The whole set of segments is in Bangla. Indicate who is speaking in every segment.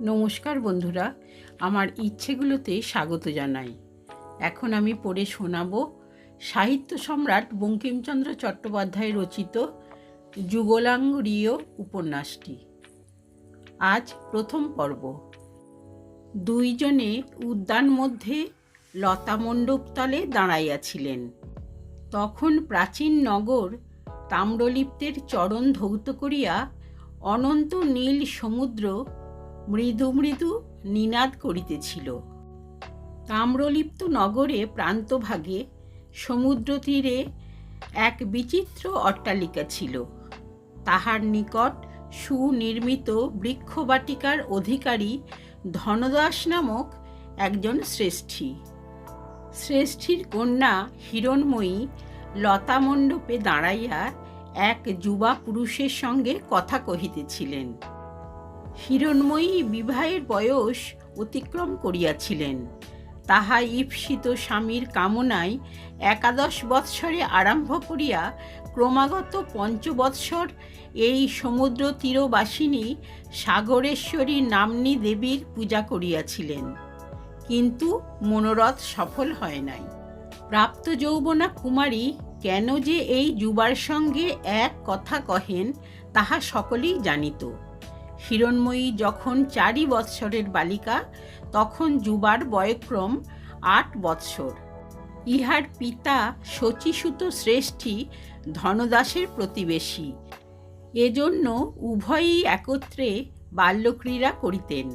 Speaker 1: নমস্কার বন্ধুরা, আমার ইচ্ছেগুলোতে স্বাগত জানাই। এখন আমি পড়ে শোনাব সাহিত্য সম্রাট বঙ্কিমচন্দ্র চট্টোপাধ্যায় রচিত যুগলাঙ্গরীয় উপন্যাসটি। আজ প্রথম পর্ব। দুইজনে উদ্যান মধ্যে লতা মণ্ডপতলে দাঁড়াইয়াছিলেন। তখন প্রাচীন নগর তাম্রলিপ্তের চরণ ধৌত করিয়া অনন্ত নীল সমুদ্র মৃদু মৃদু নিনাদ করিতেছিল। তাম্রলিপ্ত নগরে প্রান্তভাগে সমুদ্র তীরে এক বিচিত্র অট্টালিকা ছিল। তাহার নিকট সুনির্মিত বৃক্ষবাটিকার অধিকারী ধনদাস নামক একজন শ্রেষ্ঠী। শ্রেষ্ঠীর কন্যা হিরণময়ী লতামণ্ডপে দাঁড়াইয়া এক যুবা পুরুষের সঙ্গে কথা কহিতেছিলেন। হিরণময়ী বিবাহের বয়স অতিক্রম করিয়াছিলেন। তাহা ঈপ্সিত স্বামীর কামনায় একাদশ বৎসরে আরম্ভ করিয়া ক্রমাগত পঞ্চবৎসর এই সমুদ্র তীরবাসিনী সাগরেশ্বরী নাম্নী দেবীর পূজা করিয়াছিলেন। কিন্তু মনোরথ সফল হয় নাই। প্রাপ্ত যৌবনা কুমারী কেন যে এই যুবার সঙ্গে এক কথা কহেন, তাহা সকলেই জানিত। হিরণময়ী যখন চারি বৎসরের বালিকা, তখন যুবার বয়ক্রম আট বৎসর। ইহার পিতা শচীসুত শ্রেষ্ঠী ধনদাসের প্রতিবেশী। এজন্য উভয়ই একত্রে বাল্যক্রীড়া করিতেন।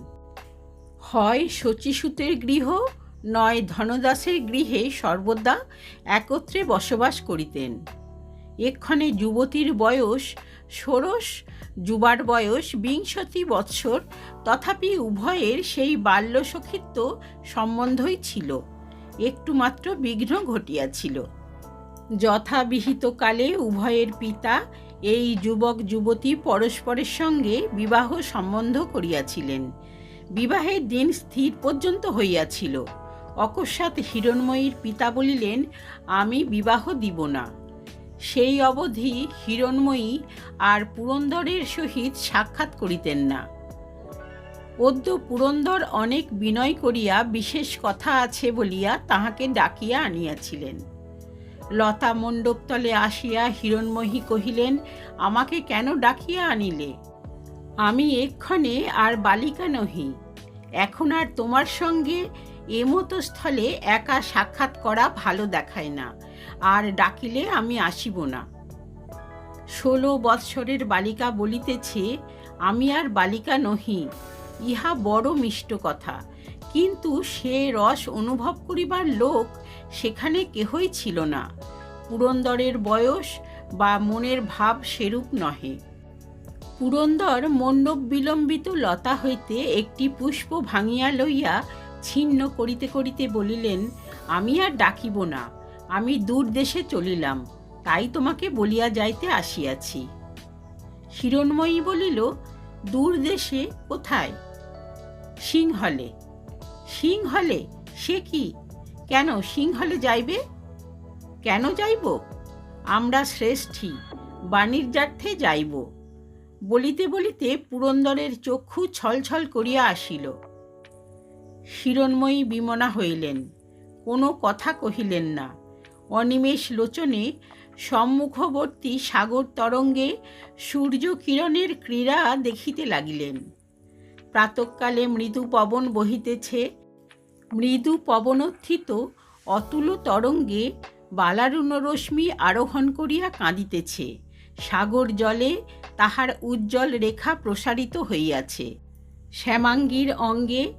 Speaker 1: হয় শচীসুতের গৃহ, নয় ধনদাসের গৃহে সর্বদা একত্রে বসবাস করিতেন। এক্ষণে যুবতীর বয়স ষোড়শ, যুবার বয়স বিংশতি বৎসর, তথাপি উভয়ের সেই বাল্য সখিত্ব সম্বন্ধই ছিল। একটু মাত্র বিঘ্ন ঘটিয়াছিল। যথাবিহিত কালে উভয়ের পিতা এই যুবক যুবতী পরস্পরের সঙ্গে বিবাহ সম্বন্ধ করিয়াছিলেন। বিবাহের দিন স্থির পর্যন্ত হইয়াছিল। অকস্মাৎ হিরণময়ীর পিতা বলিলেন, আমি বিবাহ দিব না। সেই অবধি হিরণময়ী আর পুরন্দরের সহিত সাক্ষাৎ করিতেন না। অদ্য পুরন্দর অনেক বিনয় করিয়া বিশেষ কথা আছে বলিয়া তাহাকে ডাকিয়া আনিয়াছিলেন। লতা মণ্ডপতলে আসিয়া হিরণময়ী কহিলেন, আমাকে কেন ডাকিয়া আনিলে? আমি এক্ষণে আর বালিকা নহি। এখন আর তোমার সঙ্গে এমতো স্থলে একা সাক্ষাৎ করা ভালো দেখায় না। আর ডাকিলে আমি আসিব না। ষোলো বৎসরের বালিকা বলিতেছে, আমি আর বালিকা নহি, ইহা বড় মিষ্ট কথা। কিন্তু সে রস অনুভব করিবার লোক সেখানে কেহই ছিল না। পুরন্দরের বয়স বা মনের ভাব সেরূপ নহে। পুরন্দর মণ্ডপ বিলম্বিত লতা হইতে একটি পুষ্প ভাঙিয়া লইয়া ছিন্ন করিতে করিতে বলিলেন, আমি আর ডাকিব না। আমি দূর দেশে চলিলাম, তাই তোমাকে বলিয়া যাইতে আসিয়াছি। হিরণময়ী বলিল, দূর দেশে কোথায়? সিংহলে। সিংহলে? সে কি? কেন সিংহলে যাইবে? কেন যাইব? আমরা শ্রেষ্ঠী বাণীর বাণিজ্যার্থে যাইব। বলিতে বলিতে পুরন্দরের চক্ষু ছলছল করিয়া আসিল। হিরণময়ী বিমনা হইলেন, কোনো কথা কহিলেন না। অনিমেষ লোচনে সম্মুখবর্তী সাগর তরঙ্গে সূর্য কিরণের ক্রীড়া দেখিতে লাগিলেন। প্রাতকালে মৃদু পবন বহিতেছে। মৃদু পবনোত্থিত অতুল তরঙ্গে বালারুণ রশ্মি আরোহণ করিয়া কাঁদিতেছে। সাগর জলে তাহার উজ্জ্বল রেখা প্রসারিত হইয়াছে। শ্যামাঙ্গীর অঙ্গে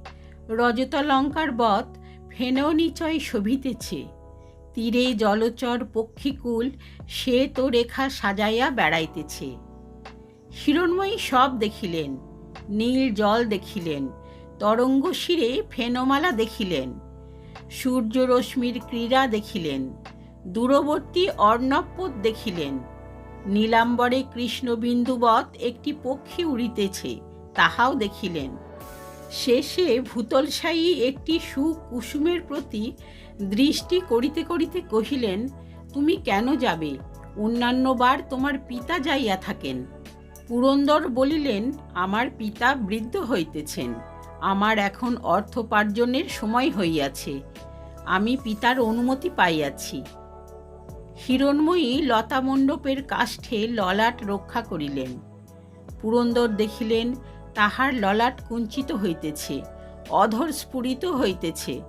Speaker 1: রজতলঙ্কার বৎ ফেননিচয় শোভিতেছে। তীরে জলচর পক্ষীকুল, সে তো রেখা সাজাইয়া বেড়াইতেছে। হিরণময়ী সব দেখিলেন, নীল জল দেখিলেন, তরঙ্গ শিরে ফেনমালা দেখিলেন, সূর্যরশ্মির ক্রীড়া দেখিলেন, দূরবর্তী অর্ণবপদ দেখিলেন, নীলাম্বরে কৃষ্ণবিন্দুবৎ একটি পক্ষী উড়িতেছে, তাহাও দেখিলেন। শেষে ভূতলশায়ী একটি সুকুসুমের প্রতি দৃষ্টি করিতে করিতে কহিলেন, তুমি কেন যাবে? অন্যান্যবার তোমার পিতা যাইয়া থাকেন। পুরন্দর বলিলেন, আমার পিতা বৃদ্ধ হইতেছেন। আমার এখন অর্থোপার্জনের সময় হইয়াছে। আমি পিতার অনুমতি পাইয়াছি। হিরণময়ী লতামণ্ডপের কাষ্ঠে ললাট রক্ষা করিলেন। পুরন্দর দেখিলেন তাহার ললাট কুঞ্চিত হইতেছে, অধর স্ফুরিত হইতেছে,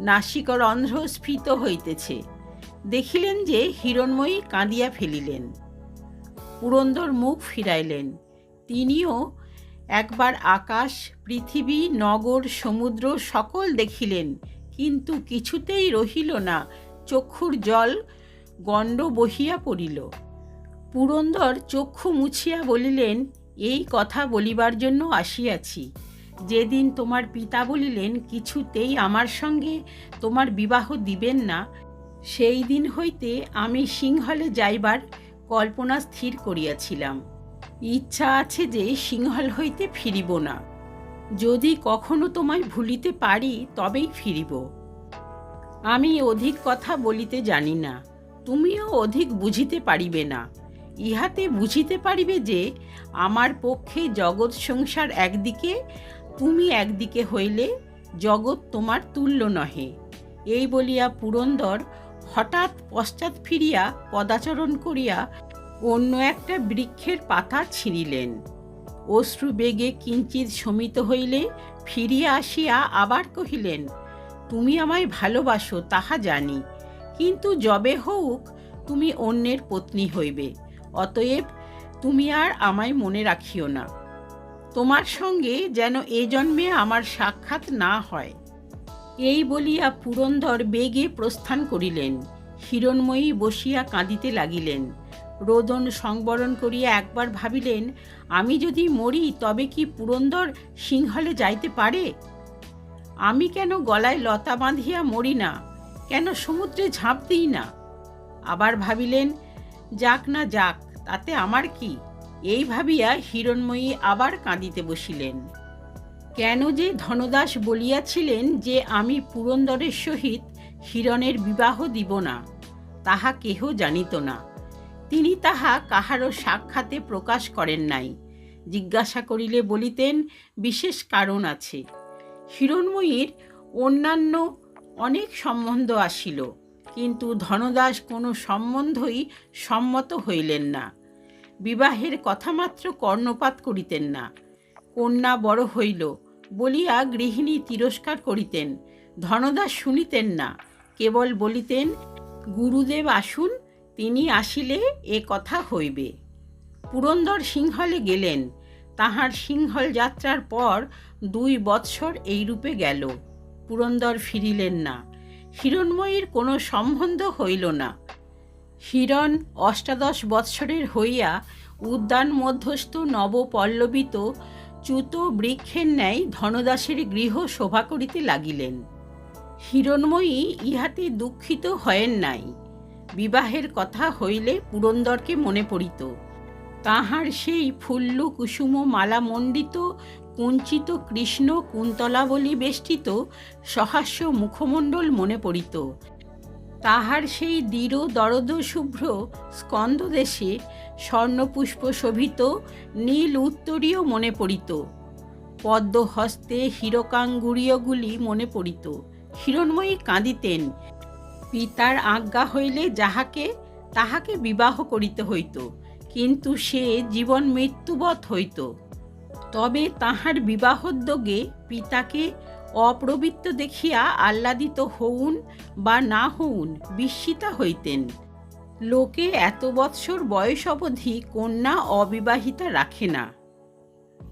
Speaker 1: নাসিকরন্ধ্র স্ফীত হইতেছে। দেখিলেন যে হিরণময়ী কাঁদিয়া ফেলিলেন। পুরন্দর মুখ ফিরাইলেন। তিনিও একবার আকাশ, পৃথিবী, নগর, সমুদ্র সকল দেখিলেন, কিন্তু কিছুতেই রহিল না, চক্ষুর জল গণ্ড বহিয়া পড়িল। পুরন্দর চক্ষু মুছিয়া বলিলেন এই কথা বলিবার জন্য আসিয়াছি। যেদিন তোমার পিতা বলিলেন, কিছুতেই আমার সঙ্গে তোমার বিবাহ দিবেন না, সেই দিন হইতে আমি সিংহলে যাইবার কল্পনা স্থির করিয়াছিলাম। ইচ্ছা আছে যে সিংহল হইতে ফিরিব না। যদি কখনো তোমায় ভুলিতে পারি, তবেই ফিরিব। আমি অধিক কথা বলিতে জানি না, তুমিও অধিক বুঝিতে পারিবে না। ইহাতে বুঝিতে পারিবে যে, আমার পক্ষে জগৎ সংসার একদিকে, তুমি একদিকে হইলে জগৎ তোমার তুল্য নহে। এই বলিয়া পুরন্দর হঠাৎ পশ্চাৎ ফিরিয়া পদাচরণ করিয়া অন্য একটা বৃক্ষের পাতা ছিঁড়িলেন। অশ্রু বেগে কিঞ্চিত শমিত হইলে ফিরিয়া আসিয়া আবার কহিলেন, তুমি আমায় ভালোবাসো, তাহা জানি। কিন্তু যবে হোক, তুমি অন্যের পত্নী হইবে। অতএব তুমি আর আমায় মনে রাখিও না। তোমার সঙ্গে যেন এ জন্মে আমার সাক্ষাৎ না হয়। এই বলিয়া পুরন্দর বেগে প্রস্থান করিলেন। হিরণময়ী বসিয়া কাঁদিতে লাগিলেন। রোদন সংবরণ করিয়া একবার ভাবিলেন, আমি যদি মরি, তবে কি পুরন্দর সিংহলে যাইতে পারে? আমি কেন গলায় লতা বাঁধিয়া মরি না? কেন সমুদ্রে ঝাঁপ দিই না? আবার ভাবিলেন যাক না যাক, তাতে আমার কি? এই ভাবিয়া হিরণময়ী আবার কাঁদিতে বসিলেন। কেন যে ধনদাস বলিয়াছিলেন যে আমি পুরন্দরের সহিত হিরণের বিবাহ দিব না, তাহা কেহ জানিত না। তিনি তাহা কাহারও সাক্ষাতে প্রকাশ করেন নাই। জিজ্ঞাসা করিলে বলিতেন, বিশেষ কারণ আছে। হিরণময়ীর অন্যান্য অনেক সম্বন্ধ আসিল। কিন্তু ধনদাস কোনো সম্বন্ধই সম্মত হইলেন না। বিবাহের কথামাত্র কর্ণপাত করিতেন না। কন্যা বড় হইল, বলিয়া গৃহিণী তিরস্কার করিতেন। ধনদাস শুনিতেন না, কেবল বলিতেন, গুরুদেব আসুন, তিনি আসিলে এ কথা হইবে। পুরন্দর সিংহলে গেলেন। তাহার সিংহল যাত্রার পর দুই বৎসর এইরূপে গেল। পুরন্দর ফিরিলেন না। হিরণময়ীর কোনো সম্বন্ধ হইল না। হিরণ অষ্টাদশ বৎসরের হইয়া উদ্যান মধ্যস্থ নবপল্লবিত চ্যুত বৃক্ষের ন্যায় ধনদাসের গৃহ শোভা করিতে লাগিলেন। হিরণময়ী ইহাতে দুঃখিত হয়েন নাই। বিবাহের কথা হইলে পুরন্দরকে মনে পড়িত। তাহার সেই ফুল্লু কুসুম মালা মণ্ডিত কুঞ্চিত কৃষ্ণ কুন্তলাবলী বেষ্টিত সহাস্য মুখমণ্ডল মনে পড়িত। তাহার সেই দৃঢ় দরদ শুভ্র স্কন্দদেশে স্বর্ণপুষ্প শোভিত নীল উত্তরীয় মনে পড়িত। পদ্ম হস্তে হীরকাঙ্গুরীয়গুলি মনে পড়িত। হিরণময়ী কাঁদিতেন, পিতার আজ্ঞা হইলে যাহাকে, তাহাকে বিবাহ করিতে হইত, কিন্তু সে জীবন মৃত্যুবৎ হইত। তবে তাহার বিবাহোদ্যোগে পিতাকে অপ্রবৃত্ত দেখিয়া আহ্লাদিত হউন বা না হউন বিস্মিতা হইতেন। লোকে এত বৎসর বয়স অবধি কন্যা অবিবাহিতা রাখে না।